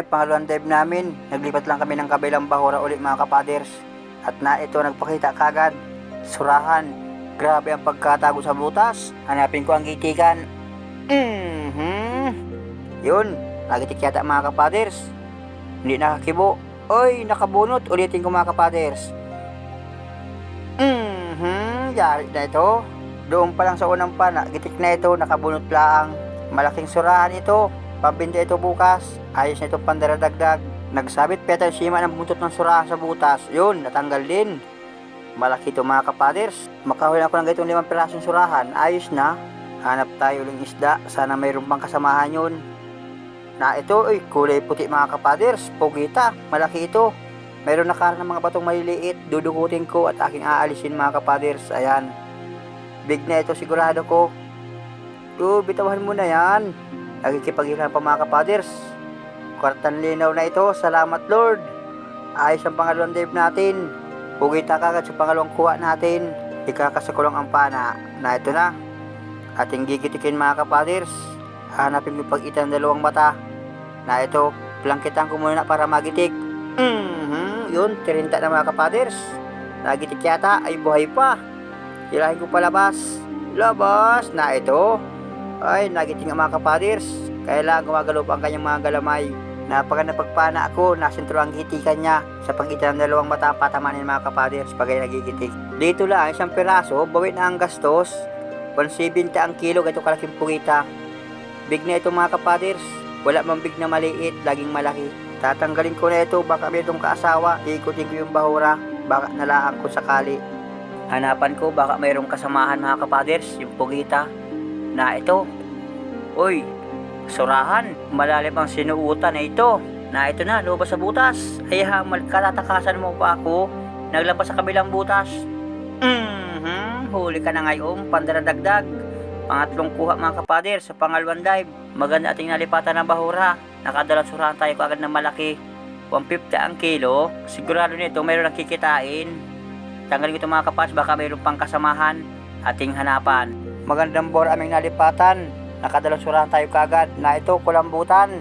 pangalawang dive namin, naglipat lang kami ng kabilang bahura ulit mga kapaders. At na ito nagpakita kagad. Surahan. Grabe ang pagkatago sa butas. Hanapin ko ang gitikan. Mhm. Yun, nagitik yata mga kapaders. Hindi nakakibo. Oy, nakabunot. Ulitin ko mga kapaders. Mhm, yari na ito. Doon pa lang sa unang pana, gitik na ito, nakabunot lang. Malaking surahan ito. Pabinda ito bukas. Ayos na ito pandaradagdag. Nagsabit petal sima ng buntot ng surahan sa butas. Yun, natanggal din. Malaki ito mga kapaders. Makahuli ako ng ganitong limang pirasong surahan. Ayos na. Hanap tayo uling isda. Sana mayroon pang kasamahan yun. Na ito, ay kulay puti mga kapaders. Pugita, malaki ito. Mayroon na ng mga batong maliliit. Dudukutin ko at aking aalisin mga kapaders. Ayan. Big na ito sigurado ko. To, bitawan mo na yan. Nagkikipaghilan pa mga kapaders. Kwartan linaw na ito. Salamat Lord. Ayos ang pangalawang dive natin. Pugita kagad sa pangalawang kuha natin. Ikakasakulong ang pana. Na ito na. Ating gigitikin mga kapaders. Hanapin mo pag ng dalawang mata. Na ito, plangkitan ko muna para magitik. Mhm, yun, tirinta na mga kapaders. Nagitik yata, ay buhay pa. Hilahin ko palabas. Labas, na ito. Ay, nagiting ang mga kapaders. Kailangan gumagalaw pa ang kanyang mga galamay. Napaka napagpana ako, nasentro ang gitikan niya sa pagitan ng dalawang mata patamanin mga kapaders pag ay nagigitik. Dito lang, isang piraso, bawin na ang gastos. 170 ang kilo, ganito kalaking pugita. Big na ito mga kapaders. Wala mang big na maliit, laging malaki. Tatanggalin ko na ito, baka may itong kaasawa. Ikutin ko yung bahura, baka nalaan ko sakali. Hanapan ko, baka mayroong kasamahan mga kapaders, yung pugita. Na ito. Uy, surahan, malalim ang sinuutan na ito. Na ito na, lubas sa butas. Ay hamal, katatakasan mo pa ako. Naglabas sa kabilang butas. Mhm, huli ka na ngayon, pandaradagdag. Pangatlong kuha mga kapader sa pangalawang dive. Maganda ating nalipatan ng bahura. Nakadalang surahan tayo kagad ng malaki. 150 ang kilo. Sigurado nito mayroon nakikitain. Tanggalin ko ito mga kapas, baka mayroon pang kasamahan. Ating hanapan. Magandang bor aming nalipatan. Nakadalang surahan tayo kagad na ito kulambutan.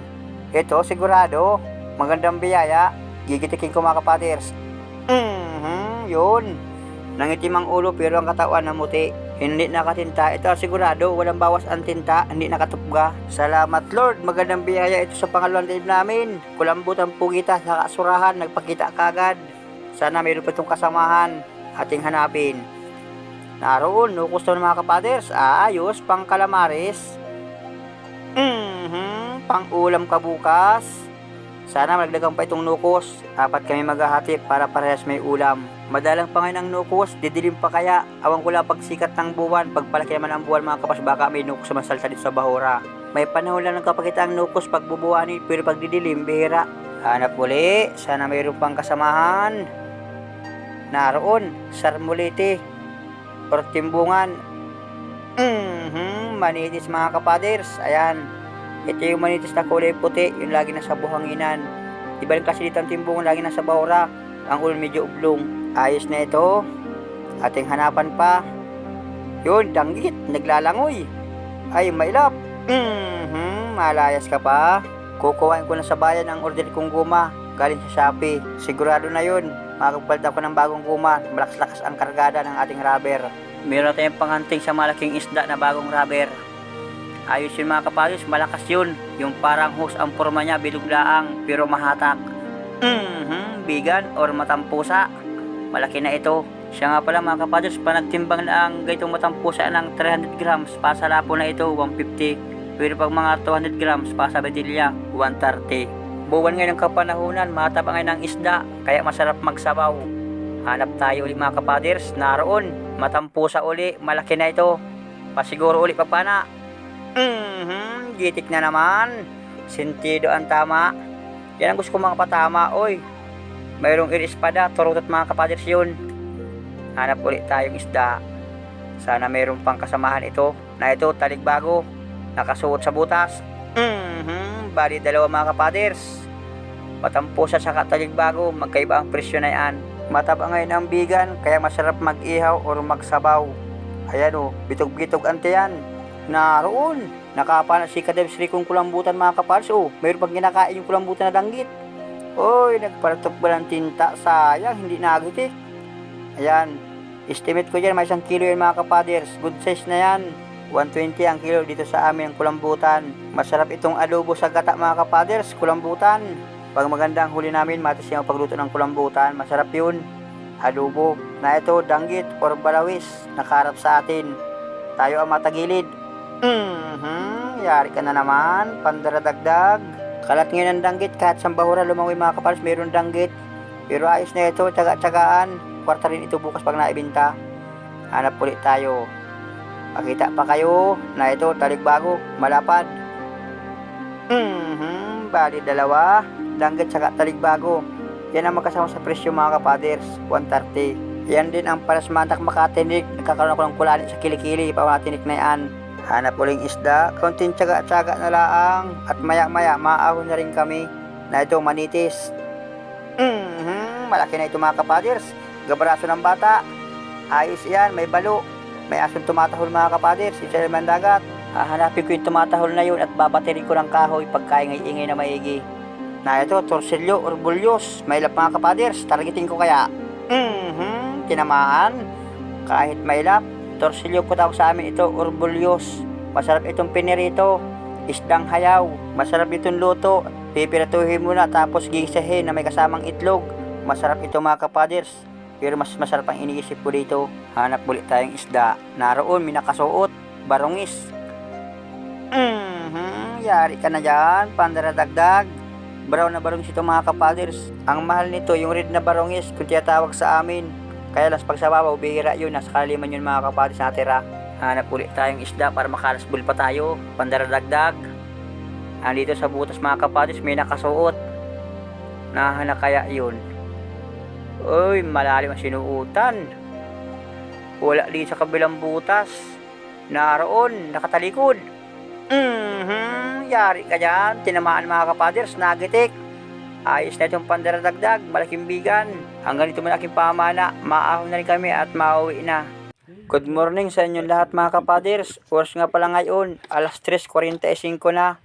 Ito sigurado. Magandang biyaya. Gigitikin ko mga kapaders. Mhm, yun. Nangitim ang ulo pero ang katawan namuti. Hindi nakatinta. Ito sigurado, walang bawas ang tinta, hindi nakatupga. Salamat Lord, magandang biyaya ito sa pangalawang dive namin. Kulambot ang pugita sa kasurahan, nagpakita kagad. Sana mayroon pa itong kasamahan. Ating hanapin. Naroon, nukos to ng mga kapaders. Ayos, pang kalamares. Mhm, pang ulam ka bukas. Sana malagdagan pa itong nukos. Apat kami maghahati para parehas may ulam. Madalang pa ngayon ang nukos, didilim pa kaya. Awang ko lang pagsikat ng buwan, pagpalaki naman ang buwan mga kapas baka may nukos masalta dito sa bahura. May panahon lang nagkapakita ang nukos pag bubuhanin pero pag didilim, bihira. Hanap uli, sana mayroon pang kasamahan. Naroon, sarmuliti, or timbungan. Mhm, manitis mga kapaders. Ayan, ito yung manitis na kulay puti, yung lagi nasa buhanginan. Iba rin kasi dito ang timbungan, lagi nasa bahura. Ang ulo medyo ublong. Ayos na ito. Ating hanapan pa. Yun, danggit, naglalangoy. Ay, mailap. Mhm, malayas ka pa. Kukuhain ko na sa bayan ang order kong guma. Galing sa Shopee. Sigurado na yun. Makakapalda ko ng bagong guma. Malakas-lakas ang kargada ng ating rubber. Meron tayong panganting sa malaking isda na bagong rubber. Ayos yun mga kapayos, malakas yun. Yung parang hose ang forma niya, biluglaang, pero mahatak. Mhm, bigan or matampusa. Malaki na ito. Siya nga pala mga kapayos, panagtimbang na ang gaitong matampusa ng 300 grams, pasalapo na ito, 150. Pero pag mga 200 grams, pasabedilya, 130. Buwan ngayon ng kapanahunan, matabang ngayon ng isda, kaya masarap magsabaw. Hanap tayo ulit mga kapaders, naroon, matampusa uli, malaki na ito. Pasiguro uli papana. Mhm, gitik na naman. Sentido ang tama. Yan ang gusto ko mga patama, oy. Mayroong irispada, turot at mga kapaders yun. Hanap ulit tayong isda. Sana mayroon pang kasamahan ito. Na ito, taligbago. Nakasuot sa butas. Mhm, bali dalawa mga kapaders. Matampo siya sa kataligbago, magkaiba ang presyo na yan. Mataba ngayon ang bigan, kaya masarap mag-ihaw o magsabaw. Ayan o, bitog-bitog ante yan. Naroon, nakapana si Kadebs kung kulambutan mga kapads. Oh, mayroon pang kinakain yung kulambutan na danggit. Oy, nagparatok ba ng tinta? Sayang, hindi nagitik. Ayan, estimate ko dyan, may isang kilo yan mga kapaders. Good size na yan. 120 ang kilo dito sa amin ang kulambutan. Masarap itong adobo sa gata mga kapaders, kulambutan. Pag maganda ang huli namin, matis yung pagluto ng kulambutan. Masarap yun. Adobo. Na ito, danggit or balawis. Nakarap sa atin. Tayo ang matagilid. Mhm, yari ka na naman. Pandaradagdag. Kalat ngayon ang danggit. Kahit sa bahura lumangoy mga kapaders, mayroon danggit. Pero ayos na ito, tsaga-tsagaan. Kwarta rin ito bukas pag naibinta. Hanap ulit tayo. Pakita pa kayo na ito talikbago, malapad. Mhm, bali dalawa, danggit saka talikbago. Yan ang magkasama sa presyo mga kapaders, 130. Yan din ang palasmantak makatinik, nagkakaroon ako ng kulani sa kilikili, pamatinik na yan. Hanap uling isda, konting tsaga-tsaga na laang, at maya-maya maahon na rin kami na ito manitis. Mhm, malaki na ito mga kapaders, gabraso ng bata. Ayos yan, may balo. May asong tumatahol mga kapaders, si Chairman Dagat. Hahanapin ko yung tumatahol na yun at babatirin ko ng kahoy pagkaingay-ingay na maigi. Na ito, torsilyo or bulyos. May lap mga kapaders, targetin ko kaya. Mhm, tinamaan. Kahit may lap, torsilyo ko tawag sa amin ito or bulyos. Masarap itong pinirito. Isdang hayaw. Masarap itong luto. Pipiratuhin mo na tapos gigisahin na may kasamang itlog. Masarap ito mga kapaders. Pero mas masarap ang iniisip ko dito. Hanap ulit tayong isda. Naroon, may nakasuot. Barongis. Mhm, yari ka na dyan. Pandaradagdag. Brown na barongis ito mga kapaders. Ang mahal nito, yung red na barongis, kung tiyatawag sa amin. Kaya las pag sa babaw, bihira yun. Nasa kaliman yun mga kapaders natira. Hanap ulit tayong isda para makalasbul pa tayo. Pandaradagdag. Andito sa butas mga kapaders, may nakasuot. Nahana kaya yun. Uy, malalim ang sinuutan. Wala din sa kabilang butas. Naroon, nakatalikod. Mhm, yari ka dyan. Tinamaan mga kapaders, nagitik. Ayos na itong pandaradagdag, malaking bigan. Hanggang ito malaking pamana, maahon na rin kami at mauwi na. Good morning sa inyong lahat mga kapaders. Oras nga pala ngayon, alas 3.45 na.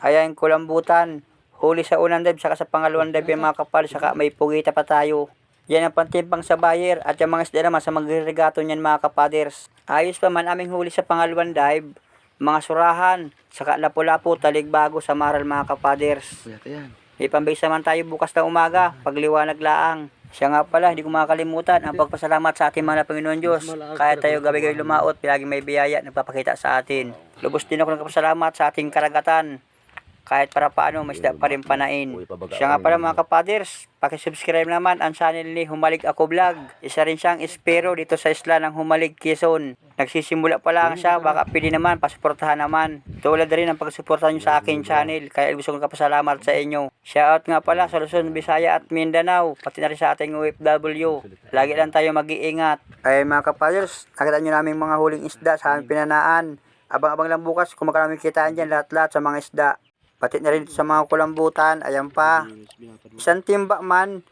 Ayan, kulambutan. Huli sa unang dive, saka sa pangalawang dive mga kapal, saka may pugita pa tayo. Yan ang pantimpang sa buyer at yung mga isda naman sa magregato niyan mga kapaders. Ayos pa man aming huli sa pangalawang dive, mga surahan, saka lapu-lapu, taligbago sa maral mga kapaders. May pambisa man tayo bukas na umaga, pagliwanag laang. Siya nga pala, hindi ko makakalimutan ang pagpasalamat sa ating mga Panginoon Diyos. Kahit tayo gabi-gabi lumaot, pilagi may biyaya, nagpapakita sa atin. Lubos din ako nagpapasalamat sa ating karagatan. Kahit para paano, may isda pa rin panain. Siya nga pala mga kapaders, pakisubscribe naman ang channel ni Humalig Ako Vlog. Isa rin siyang espero dito sa isla ng Humalig, Quezon. Nagsisimula pa lang siya, baka pili naman, pasuportahan naman. Tulad rin ang pagsuportahan niyo sa akin channel, kaya gusto kong kapasalamat sa inyo. Shoutout nga pala sa Luzon, Visaya at Mindanao, pati na rin sa ating OFW. Lagi lang tayo mag-iingat. Ay mga kapaders, nakita nyo namin mga huling isda sa aming pinanaan. Abang-abang lang bukas kung magkano kitaan dyan lahat-lahat sa mga isda. Pati na rin sa mga kulambutan, ayan pa. Isang timba man,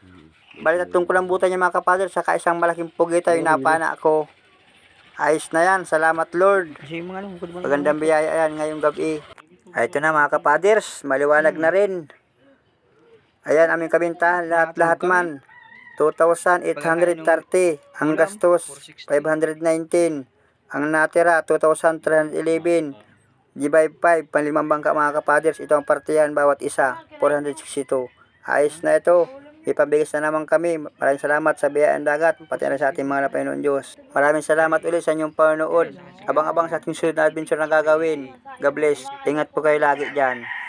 bali tatlong kulambutan yung mga kapaders, saka isang malaking pugita yung napana ko. Ayos na yan, salamat Lord. Magandang biyaya yan ngayong gabi. Ay, ito na mga kapaders, maliwanag na rin. Ayan, aming kabintahan, lahat-lahat man. 2,830. Ang gastos, 519. Ang natira, 2,311. Divide 5, panlimang bangka mga kapaders. Ito ang partiyan bawat isa, 462. Ayos na ito. Ipabigis na naman kami. Maraming salamat sa biyayang dagat, pati na sa ating mga Panginoon Diyos. Maraming salamat ulit sa inyong panonood. Abang-abang sa ating sunod na adventure na gagawin. God bless. Ingat po kayo lagi dyan.